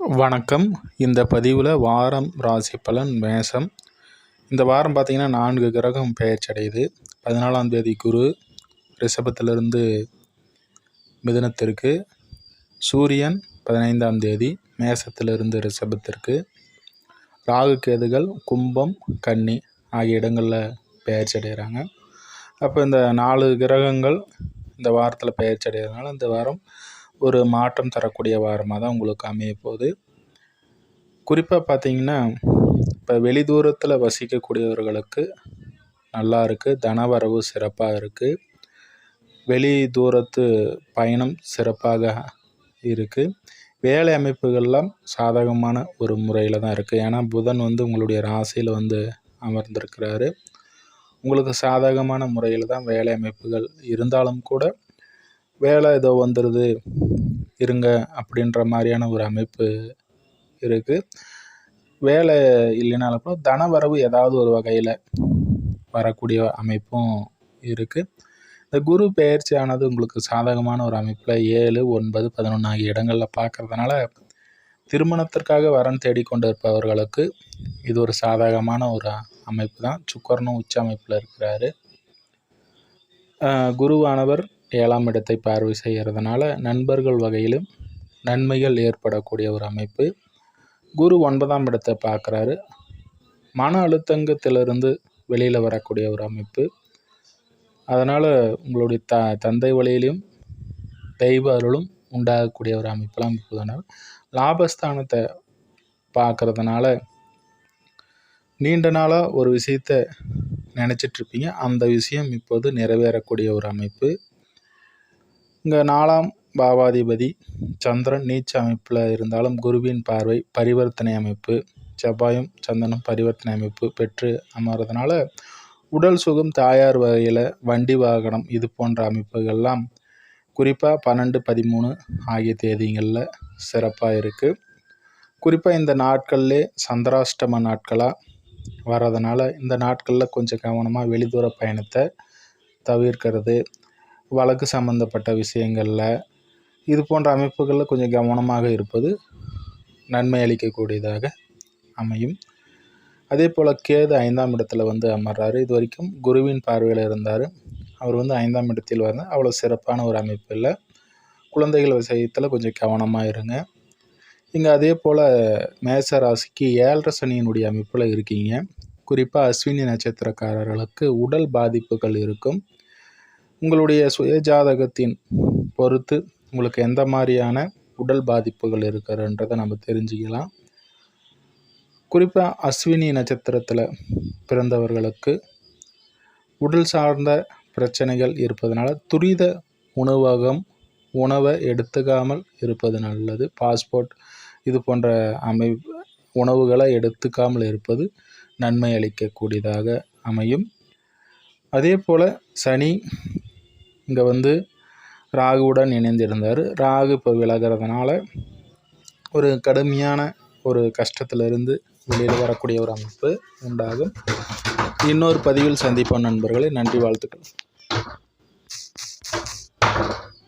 வணக்கம். இந்த பதிவில் வாரம் ராசி பலன் மேசம் இந்த வாரம் பார்த்திங்கன்னா நான்கு கிரகம் பெயர்ச்சி அடையுது பதினாலாம் தேதி குரு ரிஷபத்திலிருந்து மிதனத்திற்கு சூரியன் பதினைந்தாம் தேதி மேசத்திலிருந்து ரிஷபத்திற்கு ராகு கேதுகள் கும்பம் கன்னி ஆகிய இடங்களில் பெயர்ச்சி அடைகிறாங்க அப்போ இந்த நாலு கிரகங்கள் இந்த வாரத்தில் பெயர்ச்சி அடைகிறதுனால இந்த வாரம் ஒரு மாற்றம் தரக்கூடிய வாரமாக தான் உங்களுக்கு அமைய போகுது. குறிப்பாக பார்த்தீங்கன்னா இப்போ வெளி தூரத்தில் வசிக்கக்கூடியவர்களுக்கு நல்லா இருக்குது தனவரவு சிறப்பாக இருக்குது வெளி தூரத்து பயணம் சிறப்பாக இருக்குது வேலை அமைப்புகள்லாம் சாதகமான ஒரு முறையில் தான் இருக்குது ஏன்னா புதன் வந்து உங்களுடைய ராசியில் வந்து அமர்ந்திருக்கிறாரு. உங்களுக்கு சாதகமான முறையில் தான் வேலை அமைப்புகள் இருந்தாலும் கூட வேலை ஏதோ வந்துடுது இருங்க அப்படின்ற மாதிரியான ஒரு அமைப்பு இருக்குது வேலை இல்லைனாலும் கூட தன வரவு ஏதாவது ஒரு வகையில் வரக்கூடிய அமைப்பும் இருக்குது இந்த குரு பெயர்ச்சியானது உங்களுக்கு சாதகமான ஒரு அமைப்பில் ஏழு ஒன்பது பதினொன்று ஆகிய இடங்களில் பார்க்குறதுனால திருமணத்திற்காக வரன் தேடிக்கொண்டு இருப்பவர்களுக்கு இது ஒரு சாதகமான ஒரு அமைப்பு தான் சுக்கரனும் உச்ச அமைப்பில் இருக்கிறாரு. குருவானவர் ஏழாம் இடத்தை பார்வை செய்கிறதுனால நண்பர்கள் வகையிலும் நன்மைகள் ஏற்படக்கூடிய ஒரு அமைப்பு. குரு ஒன்பதாம் இடத்தை பார்க்குறாரு. மன அழுத்தங்கத்திலிருந்து வெளியில் வரக்கூடிய ஒரு அமைப்பு. அதனால் உங்களுடைய த தந்தை வழியிலையும் தெய்வ அருளும் உண்டாகக்கூடிய ஒரு அமைப்பெல்லாம் இப்போதுனால லாபஸ்தானத்தை பார்க்குறதுனால நீண்ட நாளாக ஒரு விஷயத்த நினச்சிட்ருப்பீங்க அந்த விஷயம் இப்போது நிறைவேறக்கூடிய ஒரு அமைப்பு. இங்கே நாலாம் பாவாதிபதி சந்திரன் நீச்ச அமைப்பில் இருந்தாலும் குருவின் பார்வை பரிவர்த்தனை அமைப்பு செவ்வாயும் சந்தனம் பரிவர்த்தனை அமைப்பு பெற்று அமர்றதுனால உடல் சுகம் தாயார் வகையில் வண்டி வாகனம் இது போன்ற அமைப்புகள்லாம் குறிப்பாக பன்னெண்டு பதிமூணு ஆகிய தேதிகளில் சிறப்பாக இருக்குது குறிப்பாக இந்த நாட்கள்லே சந்திராஷ்டம நாட்களாக வர்றதுனால இந்த நாட்களில் கொஞ்சம் கவனமாக வெளிதூர பயணத்தை தவிர்க்கிறது வழக்கு சம்மந்தப்பட்ட விஷயங்களில் இது போன்ற அமைப்புகளில் கொஞ்சம் கவனமாக இருப்பது நன்மை அளிக்கக்கூடியதாக அமையும். அதே போல் கேது ஐந்தாம் இடத்துல வந்து அமர்றாரு. இது வரைக்கும் குருவின் பார்வையில் இருந்தார். அவர் வந்து ஐந்தாம் இடத்தில் வந்து அவ்வளோ சிறப்பான ஒரு அமைப்பு இல்லை. குழந்தைகள் விஷயத்தில் கொஞ்சம் கவனமாக இருங்க. இங்கே அதே போல் மேச ராசிக்கு ஏழரை சனியினுடைய அமைப்பில் இருக்கீங்க. குறிப்பாக அஸ்வினி நட்சத்திரக்காரர்களுக்கு உடல் பாதிப்புகள் இருக்கும். உங்களுடைய சுயஜாதகத்தின் பொறுத்து உங்களுக்கு எந்த மாதிரியான உடல் பாதிப்புகள் இருக்கிறன்றதை நம்ம தெரிஞ்சுக்கலாம். குறிப்பாக அஸ்வினி நட்சத்திரத்தில் பிறந்தவர்களுக்கு உடல் சார்ந்த பிரச்சனைகள் இருப்பதனால துரித உணவகம் உணவை எடுத்துக்காமல் இருப்பது நல்லது. பாஸ்போர்ட் இது போன்ற அமை உணவுகளை எடுத்துக்காமல் இருப்பது நன்மை அளிக்கக்கூடியதாக அமையும். அதே போல் சனி இங்கே வந்து ராகுவுடன் இணைந்திருந்தார். ராகு இப்போ விலகிறதுனால ஒரு கடுமையான ஒரு கஷ்டத்திலிருந்து வெளியில் வரக்கூடிய ஒரு அமைப்பு உண்டாகும். இன்னொரு பதிவில் சந்திப்போம் நண்பர்களே. நன்றி வாழ்த்துக்கள்.